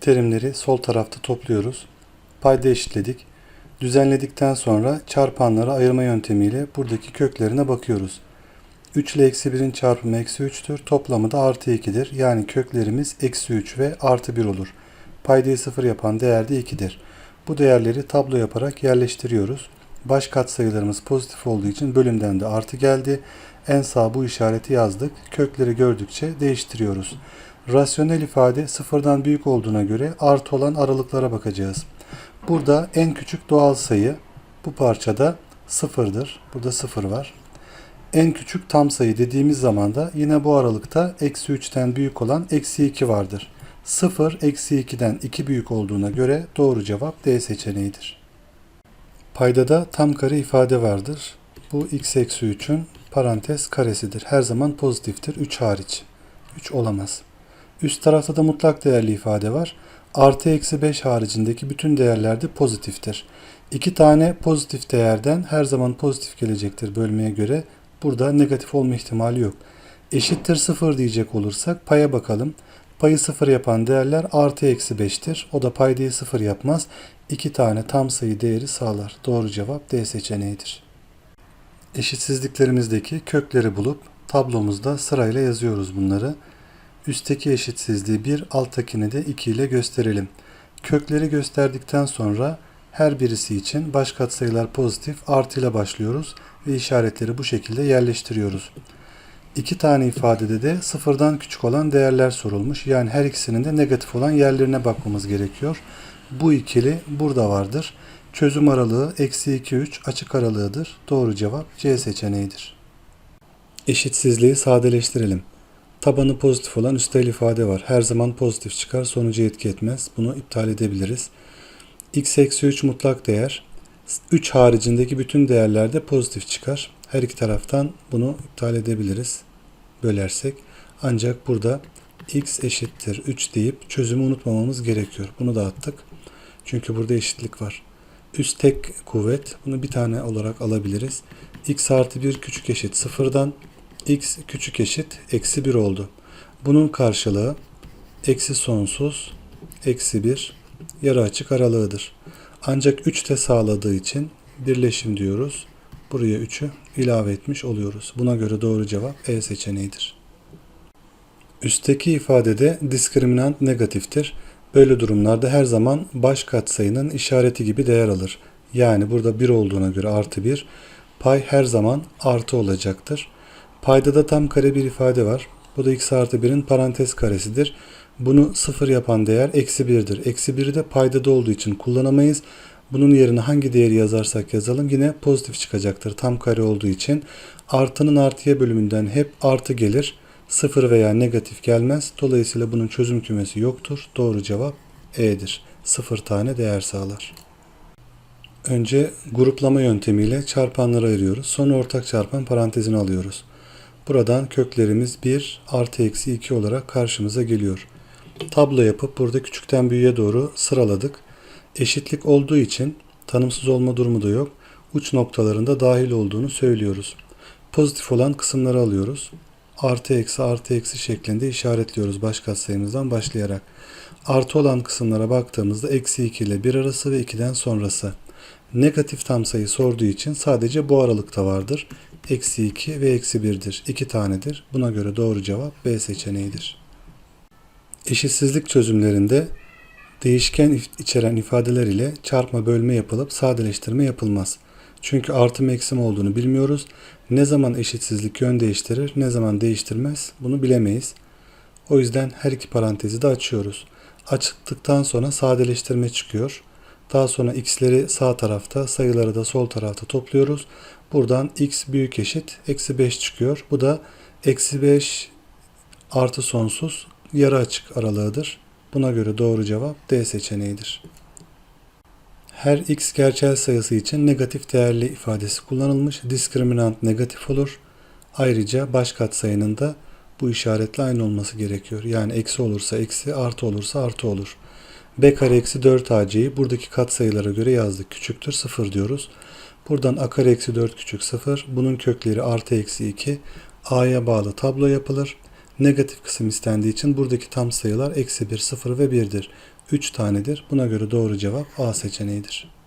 Terimleri sol tarafta topluyoruz. Payda eşitledik. Düzenledikten sonra çarpanları ayırma yöntemiyle buradaki köklerine bakıyoruz. 3 ile eksi 1'in çarpımı eksi 3'tür. Toplamı da artı 2'dir. Yani köklerimiz eksi 3 ve artı 1 olur. Paydayı sıfır yapan değer de 2'dir. Bu değerleri tablo yaparak yerleştiriyoruz. Baş katsayılarımız pozitif olduğu için bölümden de artı geldi. En sağ bu işareti yazdık. Kökleri gördükçe değiştiriyoruz. Rasyonel ifade sıfırdan büyük olduğuna göre artı olan aralıklara bakacağız. Burada en küçük doğal sayı bu parçada sıfırdır. Burada sıfır var. En küçük tam sayı dediğimiz zaman da yine bu aralıkta eksi 3'ten büyük olan eksi 2 vardır. 0 eksi 2'den 2 büyük olduğuna göre doğru cevap D seçeneğidir. Paydada tam kare ifade vardır. Bu x eksi 3'ün parantez karesidir. Her zaman pozitiftir 3 hariç. 3 olamaz. Üst tarafta da mutlak değerli ifade var. Artı eksi 5 haricindeki bütün değerler de pozitiftir. İki tane pozitif değerden her zaman pozitif gelecektir bölmeye göre. Burada negatif olma ihtimali yok. Eşittir 0 diyecek olursak paya bakalım. Payı 0 yapan değerler artı eksi 5'tir. O da paydayı 0 yapmaz. İki tane tam sayı değeri sağlar. Doğru cevap D seçeneğidir. Eşitsizliklerimizdeki kökleri bulup tablomuzda sırayla yazıyoruz bunları. Üstteki eşitsizliği 1, alttakini de 2 ile gösterelim. Kökleri gösterdikten sonra her birisi için baş katsayılar pozitif artı ile başlıyoruz ve işaretleri bu şekilde yerleştiriyoruz. İki tane ifadede de sıfırdan küçük olan değerler sorulmuş. Yani her ikisinin de negatif olan yerlerine bakmamız gerekiyor. Bu ikili burada vardır. Çözüm aralığı eksi 2 3 açık aralığıdır. Doğru cevap C seçeneğidir. Eşitsizliği sadeleştirelim. Tabanı pozitif olan üstel ifade var. Her zaman pozitif çıkar, sonucu etki etmez. Bunu iptal edebiliriz. x eksi 3 mutlak değer. 3 haricindeki bütün değerlerde pozitif çıkar. Her iki taraftan bunu iptal edebiliriz. Bölersek. Ancak burada x eşittir 3 deyip çözümü unutmamamız gerekiyor. Bunu da attık. Çünkü burada eşitlik var. Üst tek kuvvet. Bunu bir tane olarak alabiliriz. x artı 1 küçük eşit sıfırdan x küçük eşit eksi 1 oldu. Bunun karşılığı eksi sonsuz eksi 1 yarı açık aralığıdır. Ancak 3 de sağladığı için birleşim diyoruz. Buraya 3'ü ilave etmiş oluyoruz. Buna göre doğru cevap E seçeneğidir. Üstteki ifadede diskriminant negatiftir. Böyle durumlarda her zaman baş katsayının işareti gibi değer alır. Yani burada 1 olduğuna göre artı 1, pay her zaman artı olacaktır. Payda da tam kare bir ifade var. Bu da x artı 1'in parantez karesidir. Bunu sıfır yapan değer eksi 1'dir. Eksi 1'i de paydada olduğu için kullanamayız. Bunun yerine hangi değeri yazarsak yazalım yine pozitif çıkacaktır. Tam kare olduğu için artının artıya bölümünden hep artı gelir. Sıfır veya negatif gelmez. Dolayısıyla bunun çözüm kümesi yoktur. Doğru cevap E'dir. Sıfır tane değer sağlar. Önce gruplama yöntemiyle çarpanları ayırıyoruz. Sonra ortak çarpan parantezini alıyoruz. Buradan köklerimiz 1 artı eksi 2 olarak karşımıza geliyor. Tablo yapıp burada küçükten büyüğe doğru sıraladık. Eşitlik olduğu için tanımsız olma durumu da yok. Uç noktalarında dahil olduğunu söylüyoruz. Pozitif olan kısımları alıyoruz. Artı eksi artı eksi şeklinde işaretliyoruz baş katsayımızdan başlayarak. Artı olan kısımlara baktığımızda eksi 2 ile 1 arası ve 2'den sonrası. Negatif tam sayı sorduğu için sadece bu aralıkta vardır. Eksi 2 ve eksi 1'dir. 2 tanedir. Buna göre doğru cevap B seçeneğidir. Eşitsizlik çözümlerinde değişken içeren ifadeler ile çarpma bölme yapılıp sadeleştirme yapılmaz. Çünkü artım eksim olduğunu bilmiyoruz. Ne zaman eşitsizlik yön değiştirir, ne zaman değiştirmez bunu bilemeyiz. O yüzden her iki parantezi de açıyoruz. Açtıktan sonra sadeleştirme çıkıyor. Daha sonra x'leri sağ tarafta, sayıları da sol tarafta topluyoruz. Buradan x büyük eşit eksi 5 çıkıyor. Bu da eksi 5 artı sonsuz yarı açık aralığıdır. Buna göre doğru cevap D seçeneğidir. Her x gerçel sayısı için negatif değerli ifadesi kullanılmış. Diskriminant negatif olur. Ayrıca baş katsayının da bu işaretle aynı olması gerekiyor. Yani eksi olursa eksi, artı olursa artı olur. b kare eksi 4 ac'yi buradaki katsayılara göre yazdık. Küçüktür 0 diyoruz. Buradan a kare eksi 4 küçük 0. Bunun kökleri artı eksi 2. a'ya bağlı tablo yapılır. Negatif kısım istendiği için buradaki tam sayılar eksi 1, 0 ve 1'dir. 3 tanedir. Buna göre doğru cevap A seçeneğidir.